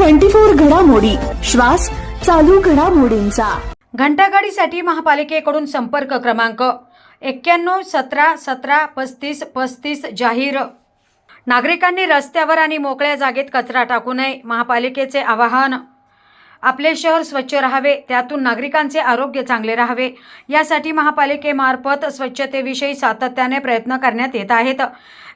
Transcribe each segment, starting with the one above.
Twenty four घडामोडी. श्वास चालू घडामोडींचा. घंटागाडीसाठी महापालिकेकडून संपर्क क्रमांक एक्क्याण्णव सतरा सतरा पस्तीस पस्तीस जाहीर. नागरिकांनी रस्त्यावर आणि मोकळ्या जागेत कचरा टाकू नये. महापालिकेचे आवाहन. आपले शहर स्वच्छ राहावे त्यातून नागरिकांचे आरोग्य चांगले राहावे. यासाठी महापालिकेमार्फत स्वच्छतेविषयी सातत्याने प्रयत्न करण्यात येत आहेत.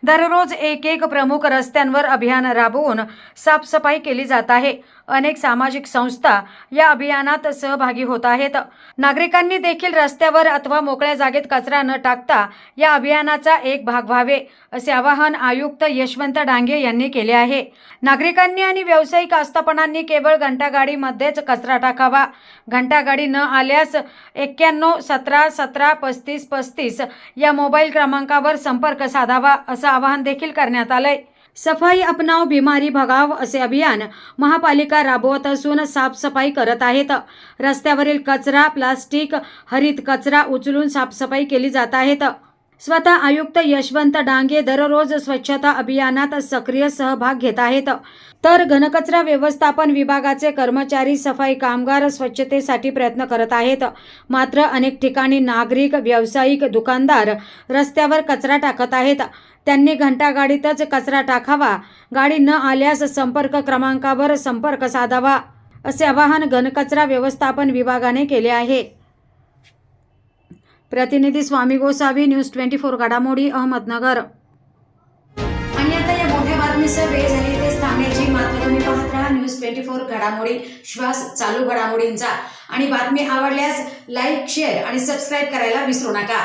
दररोज एक एक प्रमुख रस्त्यांवर अभियान राबवून साफसफाई केली जात आहे. अनेक सामाजिक संस्था या अभियानात सहभागी होत आहेत. नागरिकांनी देखील रस्त्यावर अथवा मोकळ्या जागेत कचरा न टाकता या अभियानाचा एक भाग व्हावे असे आवाहन आयुक्त यशवंत डांगे यांनी केले आहे. नागरिकांनी आणि व्यावसायिक आस्थापनांनी केवळ मध्येच कचरा टाकावा. घंटागाडी न आल्यास एक्क्याण्णव सतरा सतरा पस्तीस पस्तीस या मोबाईल क्रमांकावर संपर्क साधावा असं आवाहन देखील करण्यात आलंय. सफाई अपनाव बिमारी भगाव असे अभियान महापालिका राबवत असून साफसफाई करत आहेत. रस्त्यावरील कचरा प्लास्टिक हरित कचरा उचलून साफसफाई केली जात आहेत. स्वतः आयुक्त यशवंत डांगे दररोज स्वच्छता अभियानात सक्रिय सहभाग घेत आहेत. तर घनकचरा व्यवस्थापन विभागाचे कर्मचारी सफाई कामगार स्वच्छतेसाठी प्रयत्न करत आहेत. मात्र अनेक ठिकाणी नागरिक व्यावसायिक दुकानदार रस्त्यावर कचरा टाकत आहेत. त्यांनी घंटागाडीतच कचरा टाकावा गाडी न आल्यास संपर्क क्रमांकावर संपर्क साधावा असे आवाहन घनकचरा व्यवस्थापन विभागाने केले आहे. प्रतिनिधी Swami Gosavi news twenty four घडामोडी अहमदनगर. आणि आता या मोठ्या बातमीसह वेळ झाली तेच थांबण्याची मात्र तुम्ही पाहत राहा न्यूज ट्वेंटी फोर घडामोडी श्वास चालू घडामोडींचा. आणि बातमी आवडल्यास लाईक शेअर आणि सबस्क्राईब करायला विसरू नका.